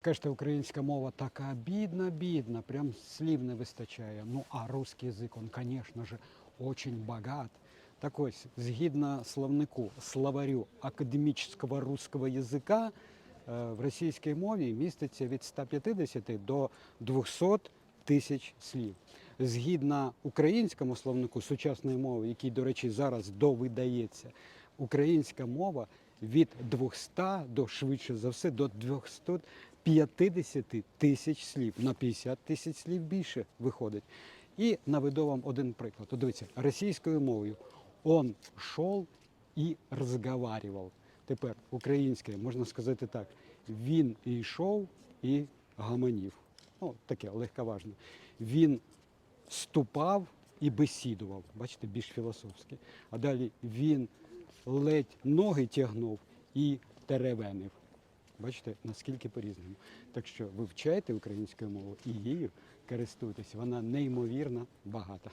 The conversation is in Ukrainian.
Кажете, українська мова така бідна, бідна, прям слів не вистачає. Ну а русский язик, он, конечно же, очень богат. Так ось, згідно словнику, словарю академічного руського язика, е, в російській мові міститься від 150 до 200 тисяч слів. Згідно українському словнику сучасної мови, який, до речі, зараз довидається, українська мова від 200 до швидше за все до 250 тисяч слів. На 50 тисяч слів більше виходить. І наведу вам один приклад. От дивіться, російською мовою он шов і розговарював. Тепер українською можна сказати так: він йшов і гаманів. Ну, таке легковажне. Він ступав і бесідував. Бачите, більш філософське. А далі він ледь ноги тягнув і теревенив. Бачите, наскільки по-різному. Так що вивчайте українську мову і її користуйтесь. Вона неймовірно багата.